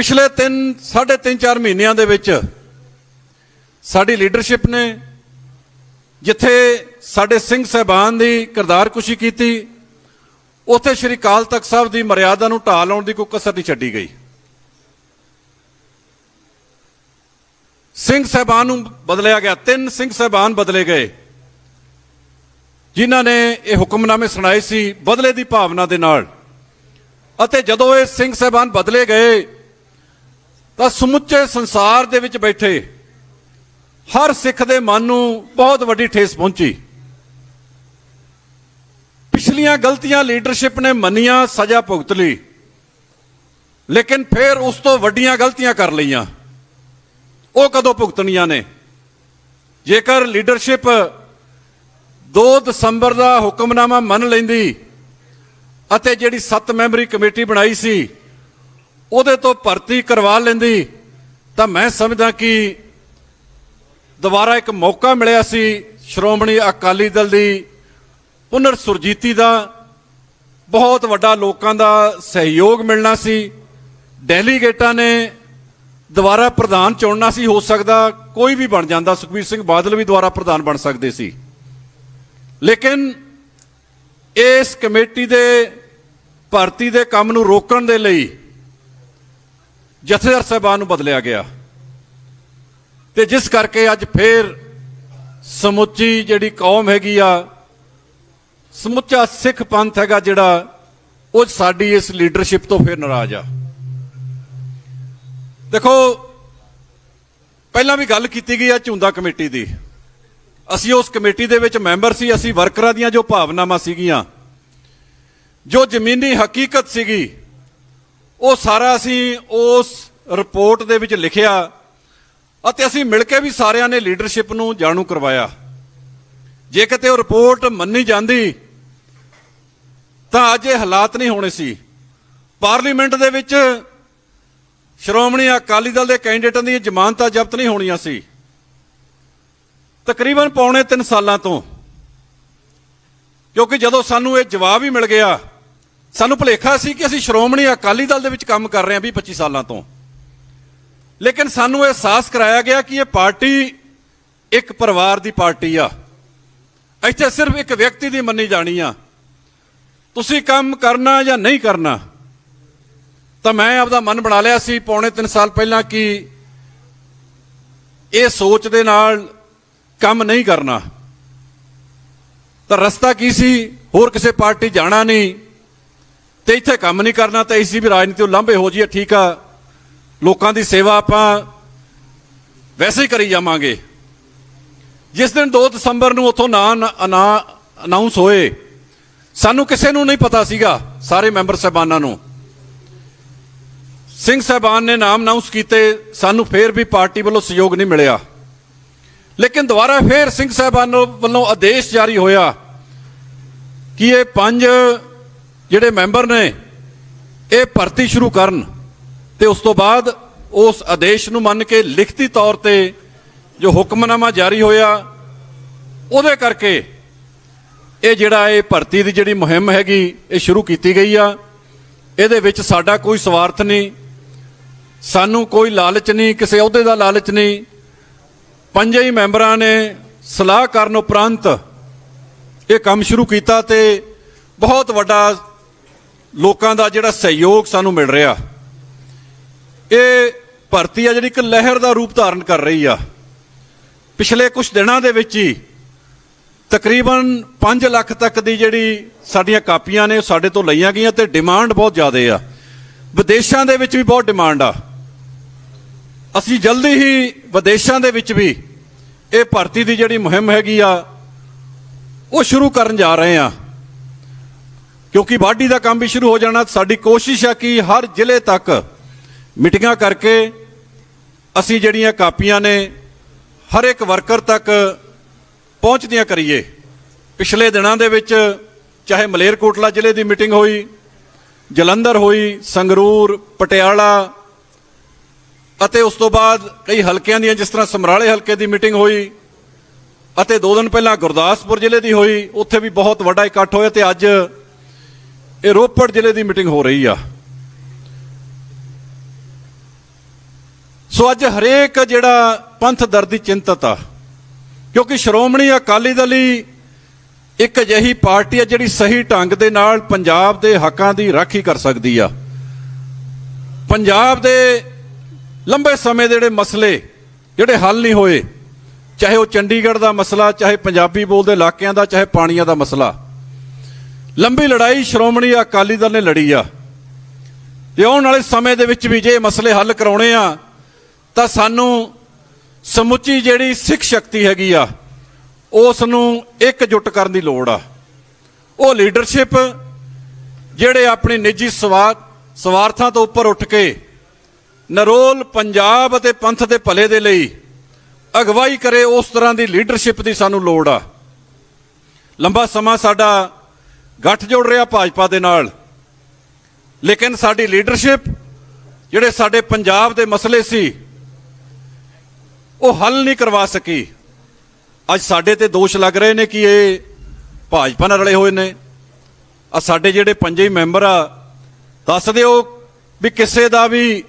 ਪਿਛਲੇ 3 3.5 4 ਮਹੀਨਿਆਂ ਦੇ ਵਿੱਚ ਸਾਡੀ ਲੀਡਰਸ਼ਿਪ ਨੇ ਜਿੱਥੇ ਸਾਡੇ ਸਿੰਘ ਸਹਿਬਾਨ ਦੀ ਕਿਰਦਾਰਕੁਸ਼ੀ ਕੀਤੀ, ਉੱਥੇ ਸ਼੍ਰੀ ਕਾਲ ਤਖਤ ਸਾਹਿਬ ਦੀ ਮਰਿਆਦਾ ਨੂੰ ਢਾਹ ਲਾਉਣ ਦੀ ਕੋਈ ਕਸਰ ਨਹੀਂ ਛੱਡੀ ਗਈ। ਸਿੰਘ ਸਹਿਬਾਨ ਨੂੰ ਬਦਲਿਆ ਗਿਆ, ਤਿੰਨ ਸਿੰਘ ਸਹਿਬਾਨ ਬਦਲੇ ਗਏ, ਜਿਨ੍ਹਾਂ ਨੇ ਇਹ ਹੁਕਮਨਾਮੇ ਸੁਣਾਏ ਸੀ ਬਦਲੇ ਦੀ ਭਾਵਨਾ ਦੇ ਨਾਲ। ਅਤੇ ਜਦੋਂ ਇਹ ਸਿੰਘ ਸਹਿਬਾਨ ਬਦਲੇ ਗਏ ਤਾਂ ਸਮੁੱਚੇ ਸੰਸਾਰ ਦੇ ਵਿੱਚ ਬੈਠੇ ਹਰ ਸਿੱਖ ਦੇ ਮਨ ਨੂੰ ਬਹੁਤ ਵੱਡੀ ਠੇਸ ਪਹੁੰਚੀ। ਪਿਛਲੀਆਂ ਗਲਤੀਆਂ ਲੀਡਰਸ਼ਿਪ ਨੇ ਮੰਨੀਆਂ, ਸਜ਼ਾ ਭੁਗਤ ਲਈ। ਲੇਕਿਨ ਫਿਰ ਉਸ ਤੋਂ ਵੱਡੀਆਂ ਗਲਤੀਆਂ ਕਰ ਲਈਆਂ। ਉਹ ਕਦੋਂ ਭੁਗਤਣੀਆਂ ਨੇ? ਜੇਕਰ ਲੀਡਰਸ਼ਿਪ 2 ਦਸੰਬਰ ਦਾ ਹੁਕਮਨਾਮਾ ਮੰਨ ਲੈਂਦੀ ਅਤੇ ਜਿਹੜੀ 7 ਮੈਂਬਰੀ ਕਮੇਟੀ ਬਣਾਈ ਸੀ ਉਹਦੇ ਤੋਂ ਭਰਤੀ ਕਰਵਾ ਲੈਂਦੀ, ਤਾਂ ਮੈਂ ਸਮਝਦਾ ਕਿ ਦੁਬਾਰਾ ਇੱਕ ਮੌਕਾ ਮਿਲਿਆ ਸੀ ਸ਼੍ਰੋਮਣੀ ਅਕਾਲੀ ਦਲ ਦੀ ਪੁਨਰ ਸੁਰਜੀਤੀ ਦਾ। ਬਹੁਤ ਵੱਡਾ ਲੋਕਾਂ ਦਾ ਸਹਿਯੋਗ ਮਿਲਣਾ ਸੀ। ਡੈਲੀਗੇਟਾਂ ਨੇ ਦੁਬਾਰਾ ਪ੍ਰਧਾਨ ਚੁਣਨਾ ਸੀ, ਹੋ ਸਕਦਾ ਕੋਈ ਵੀ ਬਣ ਜਾਂਦਾ। ਸੁਖਬੀਰ ਸਿੰਘ ਬਾਦਲ ਵੀ ਦੁਬਾਰਾ ਪ੍ਰਧਾਨ ਬਣ ਸਕਦੇ ਸੀ। ਲੇਕਿਨ ਇਸ ਕਮੇਟੀ ਦੇ ਭਰਤੀ ਦੇ ਕੰਮ ਨੂੰ ਰੋਕਣ ਦੇ ਲਈ ਜਥੇਦਾਰ ਸਾਹਿਬਾਨ ਨੂੰ ਬਦਲਿਆ ਗਿਆ। ਤੇ ਜਿਸ ਕਰਕੇ ਅੱਜ ਫੇਰ ਸਮੁੱਚੀ ਜਿਹੜੀ ਕੌਮ ਹੈਗੀ ਆ, ਸਮੁੱਚਾ ਸਿੱਖ ਪੰਥ ਹੈਗਾ ਜਿਹੜਾ, ਉਹ ਸਾਡੀ ਇਸ ਲੀਡਰਸ਼ਿਪ ਤੋਂ ਫੇਰ ਨਾਰਾਜ਼ ਆ। ਦੇਖੋ, ਪਹਿਲਾਂ ਵੀ ਗੱਲ ਕੀਤੀ ਗਈ ਆ ਝੁੰਦਾ ਕਮੇਟੀ ਦੀ। ਅਸੀਂ ਉਸ ਕਮੇਟੀ ਦੇ ਵਿੱਚ ਮੈਂਬਰ ਸੀ, ਅਸੀਂ ਵਰਕਰਾਂ ਦੀਆਂ ਜੋ ਭਾਵਨਾਵਾਂ ਸੀਗੀਆਂ, ਜੋ ਜ਼ਮੀਨੀ ਹਕੀਕਤ ਸੀਗੀ ਉਹ ਸਾਰਾ ਅਸੀਂ ਉਸ ਰਿਪੋਰਟ ਦੇ ਵਿੱਚ ਲਿਖਿਆ ਅਤੇ ਅਸੀਂ ਮਿਲ ਕੇ ਵੀ ਸਾਰਿਆਂ ਨੇ ਲੀਡਰਸ਼ਿਪ ਨੂੰ ਜਾਣੂ ਕਰਵਾਇਆ। ਜੇ ਕਿਤੇ ਉਹ ਰਿਪੋਰਟ ਮੰਨੀ ਜਾਂਦੀ, ਤਾਂ ਅੱਜ ਇਹ ਹਾਲਾਤ ਨਹੀਂ ਹੋਣੇ ਸੀ। ਪਾਰਲੀਮੈਂਟ ਦੇ ਵਿੱਚ ਸ਼੍ਰੋਮਣੀ ਅਕਾਲੀ ਦਲ ਦੇ ਕੈਂਡੀਡੇਟਾਂ ਦੀਆਂ ਜ਼ਮਾਨਤਾਂ ਜ਼ਬਤ ਨਹੀਂ ਹੋਣੀਆਂ ਸੀ। ਤਕਰੀਬਨ ਪੌਣੇ 3 ਸਾਲਾਂ ਤੋਂ। ਕਿਉਂਕਿ ਜਦੋਂ ਸਾਨੂੰ ਇਹ ਜਵਾਬ ਹੀ ਮਿਲ ਗਿਆ ਸਾਨੂੰ ਭੁਲੇਖਾ ਸੀ ਕਿ ਅਸੀਂ ਸ਼੍ਰੋਮਣੀ ਅਕਾਲੀ ਦਲ ਦੇ ਵਿੱਚ ਕੰਮ ਕਰ ਰਹੇ ਹਾਂ 20 25 ਸਾਲਾਂ ਤੋਂ। ਲੇਕਿਨ ਸਾਨੂੰ ਇਹ ਅਹਿਸਾਸ ਕਰਾਇਆ ਗਿਆ ਕਿ ਇਹ ਪਾਰਟੀ ਇੱਕ ਪਰਿਵਾਰ ਦੀ ਪਾਰਟੀ ਆ। ਇੱਥੇ ਸਿਰਫ ਇੱਕ ਵਿਅਕਤੀ ਦੀ ਮੰਨੀ ਜਾਣੀ ਆ। ਤੁਸੀਂ ਕੰਮ ਕਰਨਾ ਜਾਂ ਨਹੀਂ ਕਰਨਾ, ਤਾਂ ਮੈਂ ਆਪਦਾ ਮਨ ਬਣਾ ਲਿਆ ਸੀ ਪੌਣੇ 3 ਸਾਲ ਪਹਿਲਾਂ ਕਿ ਇਹ ਸੋਚ ਦੇ ਨਾਲ ਕੰਮ ਨਹੀਂ ਕਰਨਾ। ਤਾਂ ਰਸਤਾ ਕੀ ਸੀ? ਹੋਰ ਕਿਸੇ ਪਾਰਟੀ ਜਾਣਾ ਨਹੀਂ। ਤੇ ਇੱਥੇ ਕੰਮ ਨਹੀਂ ਕਰਨਾ ਤਾਂ ਇਸ ਦੀ ਵੀ ਰਾਜਨੀਤੀ ਤੋਂ ਲਾਂਭੇ ਹੋ ਜੀਏ ਠੀਕ ਆ। ਲੋਕਾਂ ਦੀ ਸੇਵਾ ਆਪਾਂ ਵੈਸੇ ਹੀ ਕਰੀ ਜਾਵਾਂਗੇ। ਜਿਸ ਦਿਨ 2 ਦਸੰਬਰ ਨੂੰ ਉਥੋਂ ਨਾਂ ਨਾ ਅਨਾਉਂਸ ਹੋਏ, ਸਾਨੂੰ ਕਿਸੇ ਨੂੰ ਨਹੀਂ ਪਤਾ ਸੀਗਾ, ਸਾਰੇ ਮੈਂਬਰ ਸਾਹਿਬਾਨਾਂ ਨੂੰ। ਸਿੰਘ ਸਾਹਿਬਾਨ ਨੇ ਨਾਮ ਅਨਾਉਂਸ ਕੀਤੇ, ਸਾਨੂੰ ਫੇਰ ਵੀ ਪਾਰਟੀ ਵੱਲੋਂ ਸਹਿਯੋਗ ਨਹੀਂ ਮਿਲਿਆ। ਲੇਕਿਨ ਦੁਬਾਰਾ ਫੇਰ ਸਿੰਘ ਸਾਹਿਬਾਨ ਵੱਲੋਂ ਆਦੇਸ਼ ਜਾਰੀ ਹੋਇਆ ਕਿ ਇਹ ਪੰਜ ਜਿਹੜੇ ਮੈਂਬਰ ਨੇ, ਇਹ ਭਰਤੀ ਸ਼ੁਰੂ ਕਰਨ ਤੇ ਉਸ ਤੋਂ ਬਾਅਦ ਉਸ ਆਦੇਸ਼ ਨੂੰ ਮੰਨ ਕੇ ਲਿਖਤੀ ਤੌਰ ਤੇ ਜੋ ਹੁਕਮਨਾਮਾ ਜਾਰੀ ਹੋਇਆ, ਉਹਦੇ ਕਰਕੇ ਇਹ ਜਿਹੜਾ ਇਹ ਭਰਤੀ ਦੀ ਜਿਹੜੀ ਮੁਹਿੰਮ ਹੈਗੀ, ਇਹ ਸ਼ੁਰੂ ਕੀਤੀ ਗਈ ਆ। ਇਹਦੇ ਵਿੱਚ ਸਾਡਾ ਕੋਈ ਸਵਾਰਥ ਨਹੀਂ, ਸਾਨੂੰ ਕੋਈ ਲਾਲਚ ਨਹੀਂ, ਕਿਸੇ ਅਹੁਦੇ ਦਾ ਲਾਲਚ ਨਹੀਂ। ਪੰਜੇ ਹੀ ਮੈਂਬਰਾਂ ਨੇ ਸਲਾਹ ਕਰਨ ਉਪਰੰਤ ਇਹ ਕੰਮ ਸ਼ੁਰੂ ਕੀਤਾ ਤੇ ਬਹੁਤ ਵੱਡਾ ਲੋਕਾਂ ਦਾ ਜਿਹੜਾ ਸਹਿਯੋਗ ਸਾਨੂੰ ਮਿਲ ਰਿਹਾ। ਇਹ ਭਰਤੀ ਆ ਜਿਹੜੀ ਇੱਕ ਲਹਿਰ ਦਾ ਰੂਪ ਧਾਰਨ ਕਰ ਰਹੀ ਆ। ਪਿਛਲੇ ਕੁਝ ਦਿਨਾਂ ਦੇ ਵਿੱਚ ਹੀ ਤਕਰੀਬਨ 5 ਲੱਖ ਤੱਕ ਦੀ ਜਿਹੜੀ ਸਾਡੀਆਂ ਕਾਪੀਆਂ ਨੇ ਉਹ ਸਾਡੇ ਤੋਂ ਲਈਆਂ ਗਈਆਂ ਤੇ ਡਿਮਾਂਡ ਬਹੁਤ ਜ਼ਿਆਦਾ ਆ। ਵਿਦੇਸ਼ਾਂ ਦੇ ਵਿੱਚ ਵੀ ਬਹੁਤ ਡਿਮਾਂਡ ਆ। ਅਸੀਂ ਜਲਦੀ ਹੀ ਵਿਦੇਸ਼ਾਂ ਦੇ ਵਿੱਚ ਵੀ ਇਹ ਭਰਤੀ ਦੀ ਜਿਹੜੀ ਮੁਹਿੰਮ ਹੈਗੀ ਆ, ਉਹ ਸ਼ੁਰੂ ਕਰਨ ਜਾ ਰਹੇ ਆ। ਕਿਉਂਕਿ ਵਾਢੀ ਦਾ ਕੰਮ ਵੀ ਸ਼ੁਰੂ ਹੋ ਜਾਣਾ, ਸਾਡੀ ਕੋਸ਼ਿਸ਼ ਹੈ ਕਿ ਹਰ ਜ਼ਿਲ੍ਹੇ ਤੱਕ ਮੀਟਿੰਗਾਂ ਕਰਕੇ ਅਸੀਂ ਜਿਹੜੀਆਂ ਕਾਪੀਆਂ ਨੇ ਹਰ ਇੱਕ ਵਰਕਰ ਤੱਕ ਪਹੁੰਚਦੀਆਂ ਕਰੀਏ। ਪਿਛਲੇ ਦਿਨਾਂ ਦੇ ਵਿੱਚ ਚਾਹੇ ਮਲੇਰਕੋਟਲਾ ਜ਼ਿਲ੍ਹੇ ਦੀ ਮੀਟਿੰਗ ਹੋਈ, ਜਲੰਧਰ ਹੋਈ, ਸੰਗਰੂਰ, ਪਟਿਆਲਾ ਅਤੇ ਉਸ ਤੋਂ ਬਾਅਦ ਕਈ ਹਲਕਿਆਂ ਦੀਆਂ ਜਿਸ ਤਰ੍ਹਾਂ ਸਮਰਾਲੇ ਹਲਕੇ ਦੀ ਮੀਟਿੰਗ ਹੋਈ ਅਤੇ ਦੋ ਦਿਨ ਪਹਿਲਾਂ ਗੁਰਦਾਸਪੁਰ ਜ਼ਿਲ੍ਹੇ ਦੀ ਹੋਈ, ਉੱਥੇ ਵੀ ਬਹੁਤ ਵੱਡਾ ਇਕੱਠ ਹੋਇਆ ਤੇ ਅੱਜ ਇਹ ਰੋਪੜ ਜ਼ਿਲ੍ਹੇ ਦੀ ਮੀਟਿੰਗ ਹੋ ਰਹੀ ਆ। ਸੋ ਅੱਜ ਹਰੇਕ ਜਿਹੜਾ ਪੰਥ ਦਰ ਦੀ ਚਿੰਤਤ ਆ, ਕਿਉਂਕਿ ਸ਼੍ਰੋਮਣੀ ਅਕਾਲੀ ਦਲ ਹੀ ਇੱਕ ਅਜਿਹੀ ਪਾਰਟੀ ਆ ਜਿਹੜੀ ਸਹੀ ਢੰਗ ਦੇ ਨਾਲ ਪੰਜਾਬ ਦੇ ਹੱਕਾਂ ਦੀ ਰਾਖੀ ਕਰ ਸਕਦੀ ਆ। ਪੰਜਾਬ ਦੇ ਲੰਬੇ ਸਮੇਂ ਦੇ ਜਿਹੜੇ ਮਸਲੇ, ਜਿਹੜੇ ਹੱਲ ਨਹੀਂ ਹੋਏ, ਚਾਹੇ ਉਹ ਚੰਡੀਗੜ੍ਹ ਦਾ ਮਸਲਾ, ਚਾਹੇ ਪੰਜਾਬੀ ਬੋਲਦੇ ਇਲਾਕਿਆਂ ਦਾ, ਚਾਹੇ ਪਾਣੀਆਂ ਦਾ ਮਸਲਾ ਲੰਬੀ ਲੜਾਈ ਸ਼੍ਰੋਮਣੀ ਅਕਾਲੀ ਦਲ ਨੇ ਲੜੀ ਆ। ਤੇ ਆਉਣ ਵਾਲੇ ਸਮੇਂ ਦੇ ਵਿੱਚ ਵੀ ਜੇ ਮਸਲੇ ਹੱਲ ਕਰਾਉਣੇ ਆ, ਤਾਂ ਸਾਨੂੰ ਸਮੁੱਚੀ ਜਿਹੜੀ ਸਿੱਖ ਸ਼ਕਤੀ ਹੈਗੀ ਆ, ਉਸ ਨੂੰ ਇਕਜੁੱਟ ਕਰਨ ਦੀ ਲੋੜ ਆ। ਉਹ ਲੀਡਰਸ਼ਿਪ ਜਿਹੜੇ ਆਪਣੇ ਨਿੱਜੀ ਸਵਾਰਥ ਸਵਾਰਥਾਂ ਤੋਂ ਉੱਪਰ ਉੱਠ ਕੇ ਨਰੋਲ ਪੰਜਾਬ ਅਤੇ ਪੰਥ ਦੇ ਭਲੇ ਦੇ ਲਈ ਅਗਵਾਈ ਕਰੇ, ਉਸ ਤਰ੍ਹਾਂ ਦੀ ਲੀਡਰਸ਼ਿਪ ਦੀ ਸਾਨੂੰ ਲੋੜ ਆ। ਲੰਬਾ ਸਮਾਂ ਸਾਡਾ ਗੱਠ ਜੋੜ ਰਿਹਾ ਭਾਜਪਾ ਦੇ ਨਾਲ। ਲੇਕਿਨ ਸਾਡੀ ਲੀਡਰਸ਼ਿਪ ਜਿਹੜੇ ਸਾਡੇ ਪੰਜਾਬ ਦੇ ਮਸਲੇ ਸੀ, ਉਹ ਹੱਲ ਨਹੀਂ ਕਰਵਾ ਸਕੀ। ਅੱਜ ਸਾਡੇ ਤੇ ਦੋਸ਼ ਲੱਗ ਰਹੇ ਨੇ ਕਿ ਇਹ ਭਾਜਪਾ ਨਾਲ ਰਲੇ ਹੋਏ ਨੇ। ਆ ਸਾਡੇ ਜਿਹੜੇ ਪੰਜੇ ਹੀ ਮੈਂਬਰ ਆ, ਦੱਸ ਦਿਓ ਵੀ ਕਿਸੇ ਦਾ ਵੀ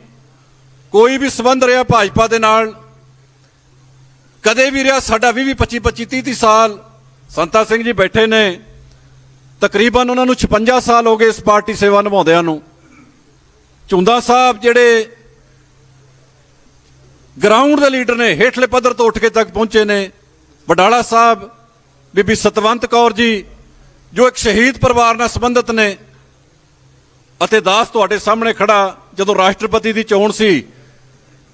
ਕੋਈ ਵੀ ਸਬੰਧ ਰਿਹਾ ਭਾਜਪਾ ਦੇ ਨਾਲ। ਕਦੇ ਵੀ ਰਿਹਾ ਸਾਡਾ 20 25 25 30 30 ਸਾਲ। ਸੰਤਾ ਸਿੰਘ ਜੀ ਬੈਠੇ ਨੇ। ਤਕਰੀਬਨ ਉਹਨਾਂ ਨੂੰ 56 ਸਾਲ ਹੋ ਗਏ ਇਸ ਪਾਰਟੀ ਸੇਵਾ ਨਿਭਾਉਂਦਿਆਂ ਨੂੰ। ਚੁੰਦਾ ਸਾਹਿਬ ਜਿਹੜੇ ਗਰਾਊਂਡ ਦੇ ਲੀਡਰ ਨੇ, ਹੇਠਲੇ ਪੱਧਰ ਤੋਂ ਉੱਠ ਕੇ ਤੱਕ ਪਹੁੰਚੇ ਨੇ। ਵਡਾਲਾ ਸਾਹਿਬ, ਬੀਬੀ ਸਤਵੰਤ ਕੌਰ ਜੀ, ਜੋ ਇੱਕ ਸ਼ਹੀਦ ਪਰਿਵਾਰ ਨਾਲ ਸੰਬੰਧਿਤ ਨੇ ਅਤੇ ਦਾਸ ਤੁਹਾਡੇ ਸਾਹਮਣੇ ਖੜਾ ਜਦੋਂ ਰਾਸ਼ਟਰਪਤੀ ਦੀ ਚੋਣ ਸੀ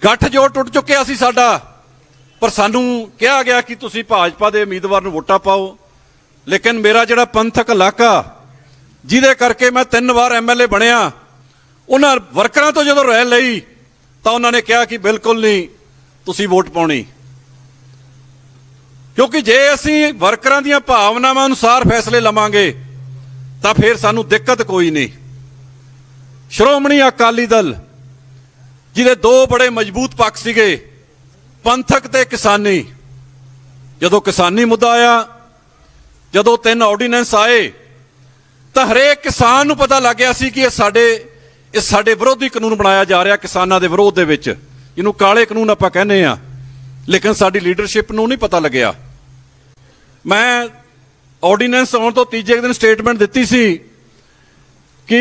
ਗੱਠ ਜੋੜ ਟੁੱਟ ਚੁੱਕਿਆ ਸੀ ਸਾਡਾ। ਪਰ ਸਾਨੂੰ ਕਿਹਾ ਗਿਆ ਕਿ ਤੁਸੀਂ ਭਾਜਪਾ ਦੇ ਉਮੀਦਵਾਰ ਨੂੰ ਵੋਟਾਂ ਪਾਓ। ਲੇਕਿਨ ਮੇਰਾ ਜਿਹੜਾ ਪੰਥਕ ਇਲਾਕਾ, ਜਿਹਦੇ ਕਰਕੇ ਮੈਂ ਤਿੰਨ ਵਾਰ ਐਮਐਲਏ ਬਣਿਆ, ਉਹਨਾਂ ਵਰਕਰਾਂ ਤੋਂ ਜਦੋਂ ਰਹਿ ਲਈ, ਤਾਂ ਉਹਨਾਂ ਨੇ ਕਿਹਾ ਕਿ ਬਿਲਕੁਲ ਨਹੀਂ, ਤੁਸੀਂ ਵੋਟ ਪਾਉਣੀ। ਕਿਉਂਕਿ ਜੇ ਅਸੀਂ ਵਰਕਰਾਂ ਦੀਆਂ ਭਾਵਨਾਵਾਂ ਅਨੁਸਾਰ ਫੈਸਲੇ ਲਵਾਂਗੇ, ਤਾਂ ਫਿਰ ਸਾਨੂੰ ਦਿੱਕਤ ਕੋਈ ਨਹੀਂ। ਸ਼੍ਰੋਮਣੀ ਅਕਾਲੀ ਦਲ, ਜਿਹਦੇ ਦੋ ਬੜੇ ਮਜ਼ਬੂਤ ਪੱਖ ਸੀਗੇ, ਪੰਥਕ ਤੇ ਕਿਸਾਨੀ। ਜਦੋਂ ਕਿਸਾਨੀ ਮੁੱਦਾ ਆਇਆ ਜਦੋਂ ਤਿੰਨ ਆਰਡੀਨੈਂਸ ਆਏ, ਤਾਂ ਹਰੇਕ ਕਿਸਾਨ ਨੂੰ ਪਤਾ ਲੱਗ ਗਿਆ ਸੀ ਕਿ ਇਹ ਸਾਡੇ ਇਹ ਸਾਡੇ ਵਿਰੋਧੀ ਕਾਨੂੰਨ ਬਣਾਇਆ ਜਾ ਰਿਹਾ ਕਿਸਾਨਾਂ ਦੇ ਵਿਰੋਧ ਦੇ ਵਿੱਚ। ਇਹਨੂੰ ਕਾਲੇ ਕਾਨੂੰਨ ਆਪਾਂ ਕਹਿੰਦੇ ਆ ਲੇਕਿਨ ਸਾਡੀ ਲੀਡਰਸ਼ਿਪ ਨੂੰ ਨਹੀਂ ਪਤਾ ਲੱਗਿਆ। ਮੈਂ ਆਰਡੀਨੈਂਸ ਆਉਣ ਤੋਂ ਤੀਜੇ ਦਿਨ ਸਟੇਟਮੈਂਟ ਦਿੱਤੀ ਸੀ ਕਿ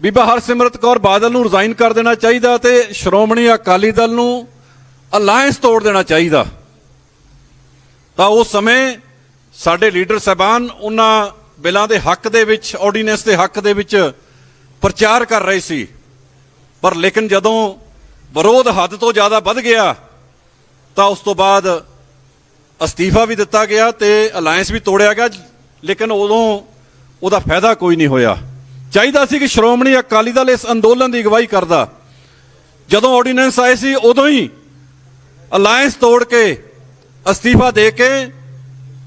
ਬੀਬਾ ਹਰਸਿਮਰਤ ਕੌਰ ਬਾਦਲ ਨੂੰ ਰਿਜ਼ਾਈਨ ਕਰ ਦੇਣਾ ਚਾਹੀਦਾ ਤੇ ਸ਼੍ਰੋਮਣੀ ਅਕਾਲੀ ਦਲ ਨੂੰ ਅਲਾਈਅੰਸ ਤੋੜ ਦੇਣਾ ਚਾਹੀਦਾ। ਤਾਂ ਉਸ ਸਮੇਂ ਸਾਡੇ ਲੀਡਰ ਸਾਹਿਬਾਨ ਉਹਨਾਂ ਬਿੱਲਾਂ ਦੇ ਹੱਕ ਦੇ ਵਿੱਚ, ਆਰਡੀਨੈਂਸ ਦੇ ਹੱਕ ਦੇ ਵਿੱਚ ਪ੍ਰਚਾਰ ਕਰ ਰਹੇ ਸੀ। ਪਰ ਲੇਕਿਨ ਜਦੋਂ ਵਿਰੋਧ ਹੱਦ ਤੋਂ ਜ਼ਿਆਦਾ ਵੱਧ ਗਿਆ, ਤਾਂ ਉਸ ਤੋਂ ਬਾਅਦ ਅਸਤੀਫਾ ਵੀ ਦਿੱਤਾ ਗਿਆ ਤੇ ਅਲਾਈਅੰਸ ਵੀ ਤੋੜਿਆ ਗਿਆ, ਲੇਕਿਨ ਉਦੋਂ ਉਹਦਾ ਫਾਇਦਾ ਕੋਈ ਨਹੀਂ ਹੋਇਆ। ਚਾਹੀਦਾ ਸੀ ਕਿ ਸ਼੍ਰੋਮਣੀ ਅਕਾਲੀ ਦਲ ਇਸ ਅੰਦੋਲਨ ਦੀ ਅਗਵਾਈ ਕਰਦਾ। ਜਦੋਂ ਆਰਡੀਨੈਂਸ ਆਏ ਸੀ, ਉਦੋਂ ਹੀ ਅਲਾਈਅੰਸ ਤੋੜ ਕੇ ਅਸਤੀਫਾ ਦੇ ਕੇ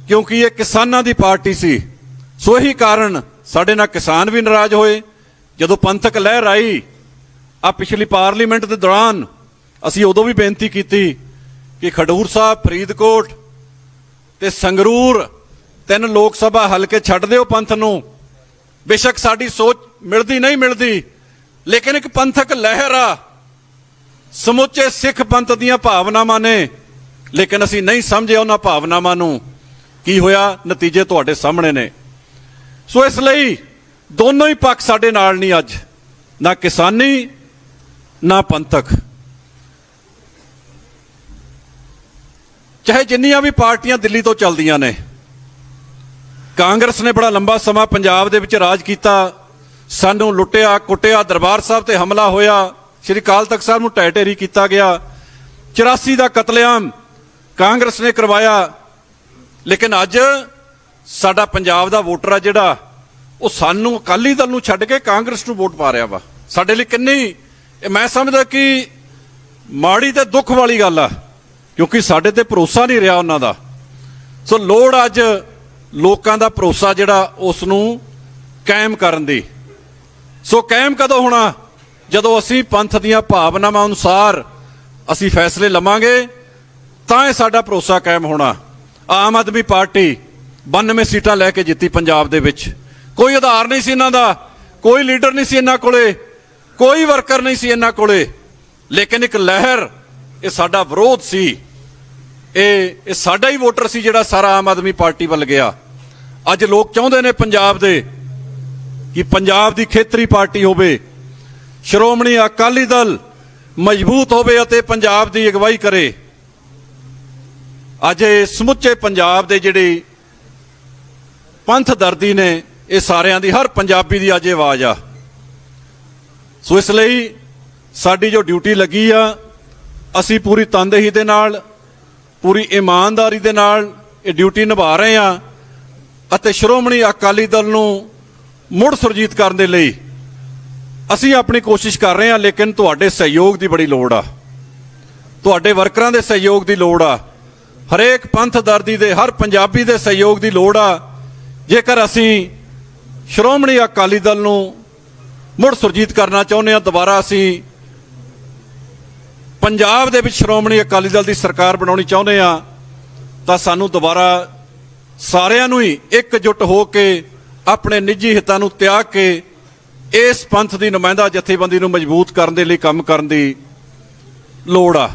ਕਿਉਂਕਿ ਇਹ ਕਿਸਾਨਾਂ ਦੀ ਪਾਰਟੀ ਸੀ। ਸੋ ਇਹੀ ਕਾਰਨ ਸਾਡੇ ਨਾਲ ਕਿਸਾਨ ਵੀ ਨਾਰਾਜ਼ ਹੋਏ। ਜਦੋਂ ਪੰਥਕ ਲਹਿਰ ਆਈ ਆ ਪਿਛਲੀ ਪਾਰਲੀਮੈਂਟ ਦੇ ਦੌਰਾਨ ਅਸੀਂ ਉਦੋਂ ਵੀ ਬੇਨਤੀ ਕੀਤੀ ਕਿ ਖਡੂਰ ਸਾਹਿਬ, ਫਰੀਦਕੋਟ ਤੇ ਸੰਗਰੂਰ ਤਿੰਨ ਲੋਕ ਸਭਾ ਹਲਕੇ ਛੱਡ ਦਿਓ ਪੰਥ ਨੂੰ। ਬੇਸ਼ੱਕ ਸਾਡੀ ਸੋਚ ਮਿਲਦੀ ਨਹੀਂ ਮਿਲਦੀ, ਲੇਕਿਨ ਇੱਕ ਪੰਥਕ ਲਹਿਰ ਆ। ਸਮੁੱਚੇ ਸਿੱਖ ਪੰਥ ਦੀਆਂ ਭਾਵਨਾਵਾਂ ਨੇ, ਲੇਕਿਨ ਅਸੀਂ ਨਹੀਂ ਸਮਝਿਆ ਉਹਨਾਂ ਭਾਵਨਾਵਾਂ ਨੂੰ। ਕੀ ਹੋਇਆ? ਨਤੀਜੇ ਤੁਹਾਡੇ ਸਾਹਮਣੇ ਨੇ। ਸੋ ਇਸ ਲਈ ਦੋਨੋਂ ਹੀ ਪੱਖ ਸਾਡੇ ਨਾਲ ਨਹੀਂ ਅੱਜ। ਨਾ ਕਿਸਾਨੀ, ਨਾ ਪੰਥਕ। ਚਾਹੇ ਜਿੰਨੀਆਂ ਵੀ ਪਾਰਟੀਆਂ ਦਿੱਲੀ ਤੋਂ ਚੱਲਦੀਆਂ ਨੇ। ਕਾਂਗਰਸ ਨੇ ਬੜਾ ਲੰਬਾ ਸਮਾਂ ਪੰਜਾਬ ਦੇ ਵਿੱਚ ਰਾਜ ਕੀਤਾ। ਸਾਨੂੰ ਲੁੱਟਿਆ, ਕੁੱਟਿਆ, ਦਰਬਾਰ ਸਾਹਿਬ ਤੇ ਹਮਲਾ ਹੋਇਆ। ਸ਼੍ਰੀ ਕਾਲ ਤਖਤ ਸਾਹਿਬ ਨੂੰ ਢਹਿ ਢੇਰੀ ਕੀਤਾ ਗਿਆ। 84 ਦਾ ਕਤਲੇਆਮ ਕਾਂਗਰਸ ਨੇ ਕਰਵਾਇਆ। ਲੇਕਿਨ ਅੱਜ ਸਾਡਾ ਪੰਜਾਬ ਦਾ ਵੋਟਰ ਆ ਜਿਹੜਾ, ਉਹ ਸਾਨੂੰ ਅਕਾਲੀ ਦਲ ਨੂੰ ਛੱਡ ਕੇ ਕਾਂਗਰਸ ਨੂੰ ਵੋਟ ਪਾ ਰਿਹਾ ਵਾ। ਸਾਡੇ ਲਈ ਕਿੰਨੀ ਮੈਂ ਸਮਝਦਾ ਕਿ ਮਾੜੀ ਤੇ ਦੁੱਖ ਵਾਲੀ ਗੱਲ ਆ, ਕਿਉਂਕਿ ਸਾਡੇ ਤੇ ਭਰੋਸਾ ਨਹੀਂ ਰਿਹਾ ਉਹਨਾਂ ਦਾ। ਸੋ ਲੋੜ ਅੱਜ ਲੋਕਾਂ ਦਾ ਭਰੋਸਾ ਜਿਹੜਾ, ਉਸ ਨੂੰ ਕਾਇਮ ਕਰਨ ਦੀ। ਸੋ ਕਾਇਮ ਕਦੋਂ ਹੋਣਾ? ਜਦੋਂ ਅਸੀਂ ਪੰਥ ਦੀਆਂ ਭਾਵਨਾਵਾਂ ਅਨੁਸਾਰ ਅਸੀਂ ਫੈਸਲੇ ਲਵਾਂਗੇ, ਤਾਂ ਇਹ ਸਾਡਾ ਭਰੋਸਾ ਕਾਇਮ ਹੋਣਾ। ਆਮ ਆਦਮੀ ਪਾਰਟੀ 92 ਸੀਟਾਂ ਲੈ ਕੇ ਜਿੱਤੀ ਪੰਜਾਬ ਦੇ ਵਿੱਚ। ਕੋਈ ਆਧਾਰ ਨਹੀਂ ਸੀ ਇਹਨਾਂ ਦਾ, ਕੋਈ ਲੀਡਰ ਨਹੀਂ ਸੀ ਇਹਨਾਂ ਕੋਲੇ, ਕੋਈ ਵਰਕਰ ਨਹੀਂ ਸੀ ਇਹਨਾਂ ਕੋਲੇ। ਲੇਕਿਨ ਇੱਕ ਲਹਿਰ, ਇਹ ਸਾਡਾ ਵਿਰੋਧ ਸੀ। ਇਹ ਇਹ ਸਾਡਾ ਹੀ ਵੋਟਰ ਸੀ ਜਿਹੜਾ ਸਾਰਾ ਆਮ ਆਦਮੀ ਪਾਰਟੀ ਵੱਲ ਗਿਆ। ਅੱਜ ਲੋਕ ਚਾਹੁੰਦੇ ਨੇ ਪੰਜਾਬ ਦੇ ਕਿ ਪੰਜਾਬ ਦੀ ਖੇਤਰੀ ਪਾਰਟੀ ਹੋਵੇ। ਸ਼੍ਰੋਮਣੀ ਅਕਾਲੀ ਦਲ ਮਜ਼ਬੂਤ ਹੋਵੇ ਅਤੇ ਪੰਜਾਬ ਦੀ ਅਗਵਾਈ ਕਰੇ। ਅੱਜ ਇਹ ਸਮੁੱਚੇ ਪੰਜਾਬ ਦੇ ਜਿਹੜੇ ਪੰਥ ਦਰਦੀ ਨੇ, ਇਹ ਸਾਰਿਆਂ ਦੀ, ਹਰ ਪੰਜਾਬੀ ਦੀ ਅੱਜ ਇਹ ਆਵਾਜ਼ ਆ। ਸੋ ਇਸ ਲਈ ਸਾਡੀ ਜੋ ਡਿਊਟੀ ਲੱਗੀ ਆ, ਅਸੀਂ ਪੂਰੀ ਤਨਦੇਹੀ ਦੇ ਨਾਲ, ਪੂਰੀ ਇਮਾਨਦਾਰੀ ਦੇ ਨਾਲ ਇਹ ਡਿਊਟੀ ਨਿਭਾ ਰਹੇ ਆ ਅਤੇ ਸ਼੍ਰੋਮਣੀ ਅਕਾਲੀ ਦਲ ਨੂੰ ਮੁੜ ਸੁਰਜੀਤ ਕਰਨ ਦੇ ਲਈ ਅਸੀਂ ਆਪਣੀ ਕੋਸ਼ਿਸ਼ ਕਰ ਰਹੇ ਹਾਂ ਲੇਕਿਨ ਤੁਹਾਡੇ ਸਹਿਯੋਗ ਦੀ ਬੜੀ ਲੋੜ ਆ। ਤੁਹਾਡੇ ਵਰਕਰਾਂ ਦੇ ਸਹਿਯੋਗ ਦੀ ਲੋੜ ਆ। ਹਰੇਕ ਪੰਥ ਦਰਦੀ ਦੇ, ਹਰ ਪੰਜਾਬੀ ਦੇ ਸਹਿਯੋਗ ਦੀ ਲੋੜ ਆ। ਜੇਕਰ ਅਸੀਂ ਸ਼੍ਰੋਮਣੀ ਅਕਾਲੀ ਦਲ ਨੂੰ ਮੁੜ ਸੁਰਜੀਤ ਕਰਨਾ ਚਾਹੁੰਦੇ ਹਾਂ, ਦੁਬਾਰਾ ਅਸੀਂ ਪੰਜਾਬ ਦੇ ਵਿੱਚ ਸ਼੍ਰੋਮਣੀ ਅਕਾਲੀ ਦਲ ਦੀ ਸਰਕਾਰ ਬਣਾਉਣੀ ਚਾਹੁੰਦੇ ਆ ਤਾਂ ਸਾਨੂੰ ਦੁਬਾਰਾ ਸਾਰਿਆਂ ਨੂੰ ਹੀ ਇਕਜੁੱਟ ਹੋ ਕੇ, ਆਪਣੇ ਨਿੱਜੀ ਹਿੱਤਾਂ ਨੂੰ ਤਿਆਗ ਕੇ, ਇਸ ਪੰਥ ਦੀ ਨੁਮਾਇੰਦਾ ਜਥੇਬੰਦੀ ਨੂੰ ਮਜ਼ਬੂਤ ਕਰਨ ਦੇ ਲਈ ਕੰਮ ਕਰਨ ਦੀ ਲੋੜ ਆ।